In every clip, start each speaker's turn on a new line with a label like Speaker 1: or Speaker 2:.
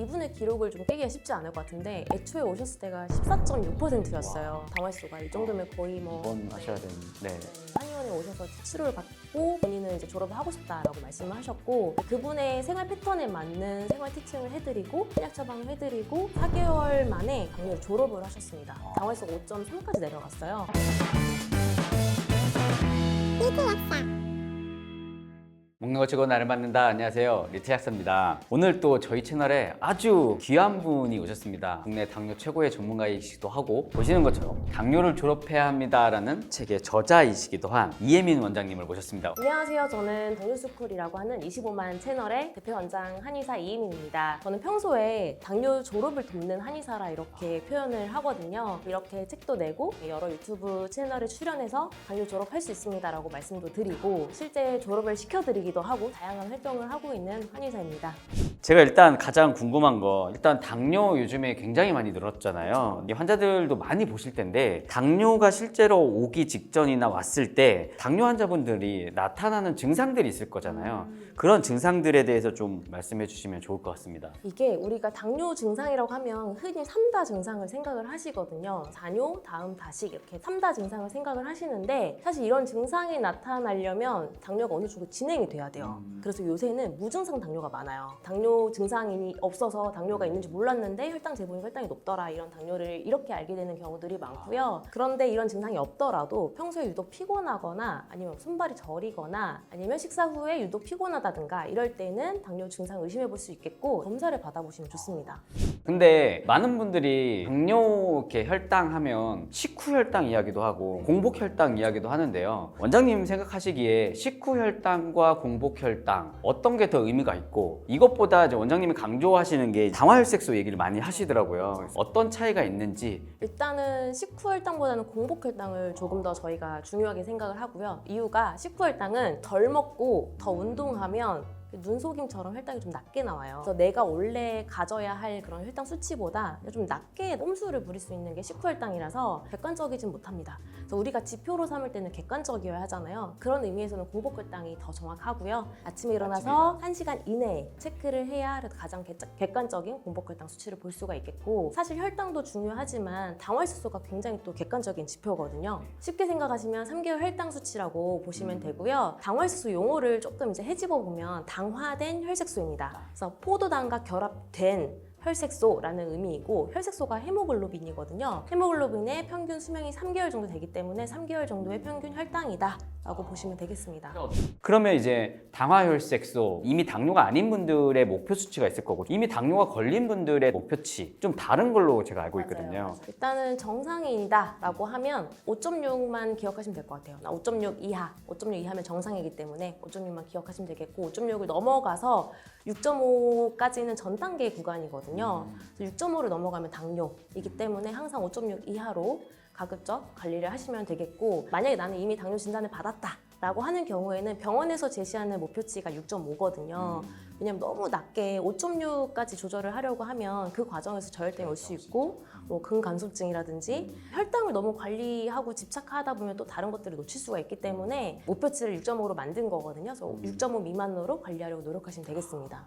Speaker 1: 이분의 기록을 좀 깨기가 쉽지 않을 것 같은데 애초에 오셨을 때가 14.6%였어요. 당화수가 이 정도면 거의 뭐
Speaker 2: 입원하셔야 되는. 네.
Speaker 1: 네, 한의원에 오셔서 치료를 받고 본인은 이제 졸업을 하고 싶다라고 말씀을 하셨고 그분의 생활 패턴에 맞는 생활 티칭을 해드리고 한약 처방을 해드리고 4개월 만에 당뇨 졸업을 하셨습니다. 당화수 5.3까지 내려갔어요.
Speaker 2: 먹는 거 치고 나를 받는다. 안녕하세요. 리트약사입니다. 오늘 또 저희 채널에 아주 귀한 분이 오셨습니다. 국내 당뇨 최고의 전문가이시기도 하고 보시는 것처럼 당뇨를 졸업해야 합니다 라는 책의 저자이시기도 한 이예민 원장님을 모셨습니다.
Speaker 1: 안녕하세요. 저는 당뇨스쿨이라고 하는 25만 채널의 대표 원장 한의사 이혜민입니다. 저는 평소에 당뇨 졸업을 돕는 한의사라 이렇게 표현을 하거든요. 이렇게 책도 내고 여러 유튜브 채널에 출연해서 당뇨 졸업할 수 있습니다 라고 말씀도 드리고 실제 졸업을 시켜드리기 도 하고 다양한 활동을 하고 있는 한의사입니다.
Speaker 2: 제가 일단 가장 궁금한 거 일단 당뇨 요즘에 굉장히 많이 늘었잖아요. 이 환자들도 많이 보실 텐데 당뇨가 실제로 오기 직전이나 왔을 때 당뇨 환자분들이 나타나는 증상들이 있을 거잖아요. 그런 증상들에 대해서 좀 말씀해 주시면 좋을 것 같습니다.
Speaker 1: 이게 우리가 당뇨 증상이라고 하면 흔히 삼다 증상을 생각을 하시거든요. 잔뇨, 다음 다식 이렇게 삼다 증상을 생각을 하시는데 사실 이런 증상이 나타나려면 당뇨가 어느 정도 진행이 돼야 돼요. 그래서 요새는 무증상 당뇨가 많아요. 당뇨 증상이 없어서 당뇨가 있는지 몰랐는데 혈당 재보니까 혈당이 높더라 이런 당뇨를 이렇게 알게 되는 경우들이 많고요. 그런데 이런 증상이 없더라도 평소에 유독 피곤하거나 아니면 손발이 저리거나 아니면 식사 후에 유독 피곤하다든가 이럴 때는 당뇨 증상 의심해 볼 수 있겠고 검사를 받아보시면 좋습니다.
Speaker 2: 근데 많은 분들이 당뇨 이렇게 혈당 하면 식후 혈당 이야기도 하고 공복 혈당 이야기도 하는데요. 원장님 생각하시기에 식후 혈당과 공복 혈당 어떤 게 더 의미가 있고 이것보다 이제 원장님이 강조하시는 게 당화혈색소 얘기를 많이 하시더라고요. 어떤 차이가 있는지
Speaker 1: 일단은 식후 혈당보다는 공복 혈당을 조금 더 저희가 중요하게 생각을 하고요. 이유가 식후 혈당은 덜 먹고 더 운동하면 눈속임처럼 혈당이 좀 낮게 나와요. 그래서 내가 원래 가져야 할 그런 혈당 수치보다 좀 낮게 꼼수를 부릴 수 있는 게 식후 혈당이라서 객관적이진 못합니다. 그래서 우리가 지표로 삼을 때는 객관적이어야 하잖아요. 그런 의미에서는 공복 혈당이 더 정확하고요. 아침에 일어나서 1시간 이내에 체크를 해야 가장 객- 객관적인 공복 혈당 수치를 볼 수가 있겠고 사실 혈당도 중요하지만 당화혈색소가 굉장히 또 객관적인 지표거든요. 쉽게 생각하시면 3개월 혈당 수치라고 보시면 되고요. 당화혈색소 용어를 조금 이제 헤집어 보면 당 화된 혈색소입니다. 그래서 포도당과 결합된 혈색소라는 의미이고 혈색소가 헤모글로빈이거든요. 헤모글로빈의 평균 수명이 3개월 정도 되기 때문에 3개월 정도의 평균 혈당이다 라고 보시면 되겠습니다.
Speaker 2: 그러면 이제 당화혈색소 이미 당뇨가 아닌 분들의 목표 수치가 있을 거고 이미 당뇨가 걸린 분들의 목표치 좀 다른 걸로 제가 알고 있거든요.
Speaker 1: 일단은 정상인이다라고 하면 5.6만 기억하시면 될 것 같아요. 5.6 이하, 5.6 이하면 정상이기 때문에 5.6만 기억하시면 되겠고 5.6을 넘어가서 6.5까지는 전 단계 구간이거든요. 6.5를 넘어가면 당뇨이기 때문에 항상 5.6 이하로 가급적 관리를 하시면 되겠고 만약에 나는 이미 당뇨 진단을 받았다. 라고 하는 경우에는 병원에서 제시하는 목표치가 6.5거든요. 왜냐면 너무 낮게 5.6까지 조절을 하려고 하면 그 과정에서 저혈당이 올 수 있고 뭐 근간소증이라든지 혈당을 너무 관리하고 집착하다 보면 또 다른 것들을 놓칠 수가 있기 때문에 목표치를 6.5로 만든 거거든요. 그래서 6.5 미만으로 관리하려고 노력하시면 되겠습니다.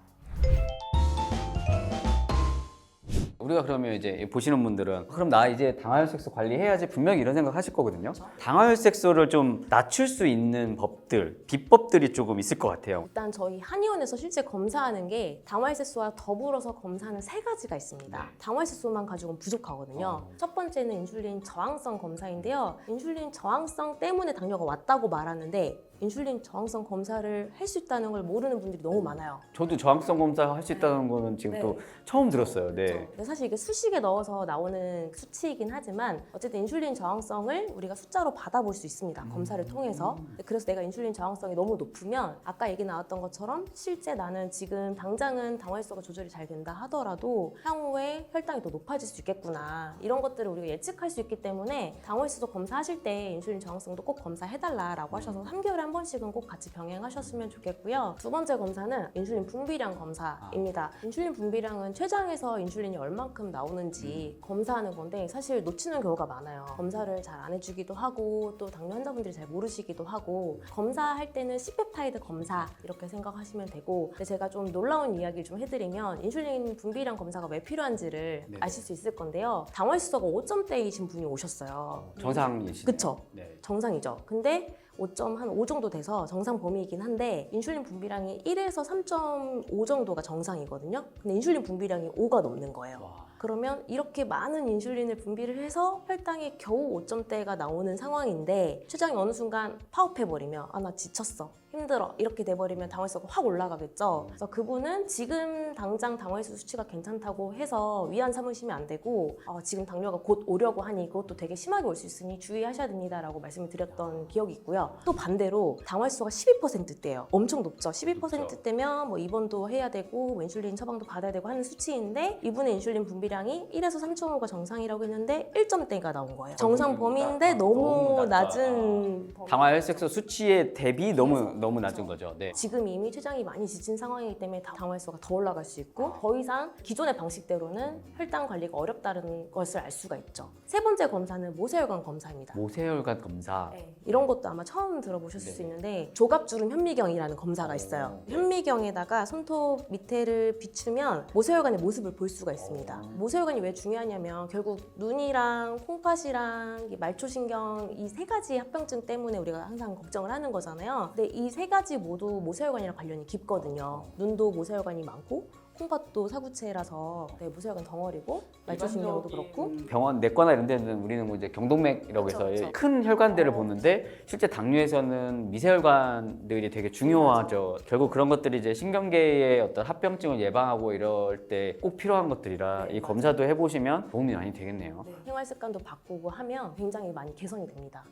Speaker 2: 우리가 그러면 이제 보시는 분들은 그럼 나 이제 당화혈색소 관리해야지 분명히 이런 생각 하실 거거든요. 당화혈색소를 좀 낮출 수 있는 법들, 비법들이 조금 있을 것 같아요.
Speaker 1: 일단 저희 한의원에서 실제 검사하는 게 당화혈색소와 더불어서 검사하는 세 가지가 있습니다. 당화혈색소만 가지고는 부족하거든요. 첫 번째는 인슐린 저항성 검사인데요. 인슐린 저항성 때문에 당뇨가 왔다고 말하는데 인슐린 저항성 검사를 할 수 있다는 걸 모르는 분들이 너무 많아요.
Speaker 2: 저도 저항성 검사 할 수 있다는 거는 지금
Speaker 1: 네.
Speaker 2: 또 처음 들었어요. 네.
Speaker 1: 근데 사실 이게 수식에 넣어서 나오는 수치이긴 하지만 어쨌든 인슐린 저항성을 우리가 숫자로 받아볼 수 있습니다. 검사를 통해서. 그래서 내가 인슐린 저항성이 너무 높으면 아까 얘기 나왔던 것처럼 실제 나는 지금 당장은 당화혈소가 조절이 잘 된다 하더라도 향후에 혈당이 더 높아질 수 있겠구나. 이런 것들을 우리가 예측할 수 있기 때문에 당화혈소 검사하실 때 인슐린 저항성도 꼭 검사해달라라고 하셔서 3개월에 한한 번씩은 꼭 같이 병행하셨으면 좋겠고요. 두 번째 검사는 인슐린 분비량 검사입니다. 인슐린 분비량은 췌장에서 인슐린이 얼만큼 나오는지 검사하는 건데 사실 놓치는 경우가 많아요. 검사를 잘 안 해주기도 하고 또 당뇨 환자분들이 잘 모르시기도 하고 검사할 때는 C펩타이드 검사 이렇게 생각하시면 되고 근데 제가 좀 놀라운 이야기를 좀 해드리면 인슐린 분비량 검사가 왜 필요한지를
Speaker 2: 네.
Speaker 1: 아실 수 있을 건데요. 당화수소가 5점대이신 분이 오셨어요.
Speaker 2: 정상이시네요.
Speaker 1: 그쵸.
Speaker 2: 네.
Speaker 1: 정상이죠. 근데 5.5 정도 돼서 정상 범위이긴 한데 인슐린 분비량이 1에서 3.5 정도가 정상이거든요. 근데 인슐린 분비량이 5가 넘는 거예요.
Speaker 2: 와.
Speaker 1: 그러면 이렇게 많은 인슐린을 분비를 해서 혈당이 겨우 5점대가 나오는 상황인데 췌장이 어느 순간 파업해버리면 아 나 지쳤어 힘들어. 이렇게 돼버리면 당화수가 확 올라가겠죠? 그래서 그분은 지금 당장 당화수 수치가 괜찮다고 해서 위안 삼으시면 안 되고 어, 지금 당뇨가 곧 오려고 하니 그것도 되게 심하게 올 수 있으니 주의하셔야 됩니다라고 말씀을 드렸던 기억이 있고요. 또 반대로 당화수가 12%대예요. 엄청 높죠? 12%대면 뭐 입원도 해야 되고 뭐 인슐린 처방도 받아야 되고 하는 수치인데 이분의 인슐린 분비량이 1에서 3.5가 정상이라고 했는데 1점대가 나온 거예요. 정상 범위인데
Speaker 2: 아,
Speaker 1: 너무. 낮은 범위.
Speaker 2: 당화 혈색소 수치에 대비 너무 너무 낮은 거죠. 네.
Speaker 1: 지금 이미 췌장이 많이 지친 상황이기 때문에 다- 당화혈소가 더 올라갈 수 있고 더 이상 기존의 방식대로는 혈당 관리가 어렵다는 것을 알 수가 있죠. 세 번째 검사는 모세혈관 검사입니다.
Speaker 2: 모세혈관 검사.
Speaker 1: 네, 이런 것도 아마 처음 들어보셨을
Speaker 2: 네.
Speaker 1: 수 있는데 조갑주름 현미경이라는 검사가 있어요.
Speaker 2: 오.
Speaker 1: 현미경에다가 손톱 밑에를 비추면 모세혈관의 모습을 볼 수가 있습니다.
Speaker 2: 오.
Speaker 1: 모세혈관이 왜 중요하냐면 결국 눈이랑 콩팥이랑 이 말초신경 이 세 가지 합병증 때문에 우리가 항상 걱정을 하는 거잖아요. 근데 이세 가지 모두 모세혈관이랑 관련이 깊거든요. 눈도 모세혈관이 많고 콩팥도 사구체라서 네, 모세혈관 덩어리고 말초신경도 그렇고
Speaker 2: 병원 내과나 이런 데는 우리는 뭐 이제 경동맥이라고
Speaker 1: 그쵸,
Speaker 2: 해서
Speaker 1: 그쵸.
Speaker 2: 큰 혈관들을
Speaker 1: 어.
Speaker 2: 보는데 실제 당뇨에서는 미세혈관들이 되게 중요하죠. 결국 그런 것들이 이제 신경계의 어떤 합병증을 예방하고 이럴 때 꼭 필요한 것들이라
Speaker 1: 네,
Speaker 2: 이 검사도 해보시면 도움이 많이 되겠네요.
Speaker 1: 네, 생활 습관도 바꾸고 하면 굉장히 많이 개선이 됩니다.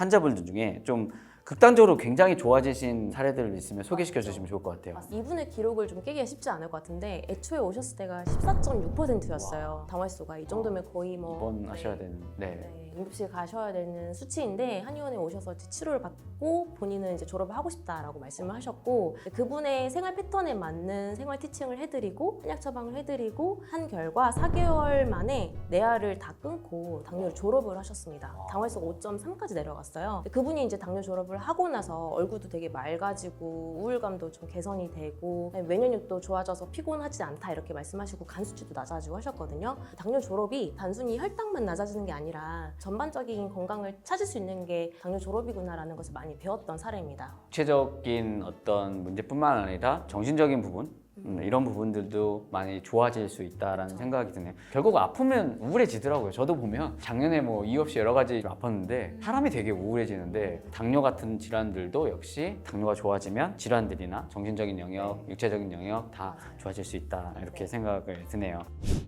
Speaker 2: 환자분들 중에 좀 극단적으로 굉장히 좋아지신 사례들 있으면 소개시켜 주시면 좋을 것 같아요.
Speaker 1: 이분의 기록을 좀 깨기가 쉽지 않을 것 같은데 애초에 오셨을 때가 14.6%였어요. 당화수가 이 정도면 거의 뭐
Speaker 2: 입원하셔야
Speaker 1: 네.
Speaker 2: 되는. 네.
Speaker 1: 네, 응급실 가셔야 되는 수치인데 한의원에 오셔서 치료를 받고 본인은 이제 졸업을 하고 싶다라고 말씀을 하셨고 그분의 생활 패턴에 맞는 생활 티칭을 해드리고 한약 처방을 해드리고 한 결과 4개월 만에 내아를 다 끊고 당뇨를 졸업을 하셨습니다. 당화수가 5.3까지 내려갔어요. 그분이 이제 당뇨 졸업을 하고 나서 얼굴도 되게 맑아지고 우울감도 좀 개선이 되고 면역력도 좋아져서 피곤하지 않다 이렇게 말씀하시고 간 수치도 낮아지고 하셨거든요. 당뇨 졸업이 단순히 혈당만 낮아지는 게 아니라 전반적인 건강을 찾을 수 있는 게 당뇨 졸업이구나라는 것을 많이 배웠던 사례입니다.
Speaker 2: 구체적인 어떤 문제뿐만 아니라 정신적인 부분 음, 이런 부분들도 많이 좋아질 수 있다라는 생각이 드네요. 결국 아프면 우울해지더라고요. 저도 보면 작년에 뭐 이유 없이 여러 가지 아팠는데 사람이 되게 우울해지는데 당뇨 같은 질환들도 역시 당뇨가 좋아지면 질환들이나 정신적인 영역, 육체적인 영역 다 좋아질 수 있다 이렇게 생각을 드네요.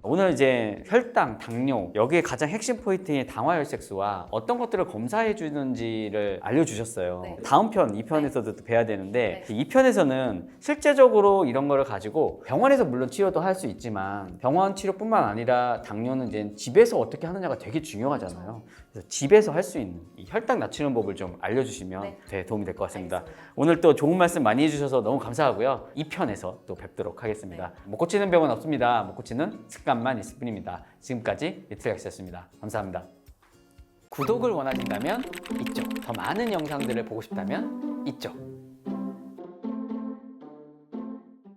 Speaker 2: 오늘 이제 혈당, 당뇨 여기에 가장 핵심 포인트인 당화혈색소와 어떤 것들을 검사해 주는지를 알려주셨어요.
Speaker 1: 네.
Speaker 2: 다음 편, 2편에서도 또 뵈야 되는데 이 2편에서는 실제적으로 이런 거를 가지고 병원에서 물론 치료도 할 수 있지만 병원 치료뿐만 아니라 당뇨는 이제 집에서 어떻게 하느냐가 되게 중요하잖아요. 그래서 집에서 할 수 있는 이 혈당 낮추는 법을 좀 알려주시면
Speaker 1: 네.
Speaker 2: 되게 도움이 될 것 같습니다.
Speaker 1: 알겠습니다.
Speaker 2: 오늘 또 좋은 말씀 많이 해주셔서 너무 감사하고요. 2편에서 또 뵙도록 하겠습니다. 못 고치는 병은 없습니다. 못 고치는 습관만 있을 뿐입니다. 지금까지 리틀렉스였습니다. 감사합니다. 구독을 원하신다면 이쪽, 더 많은 영상들을 보고 싶다면 이쪽.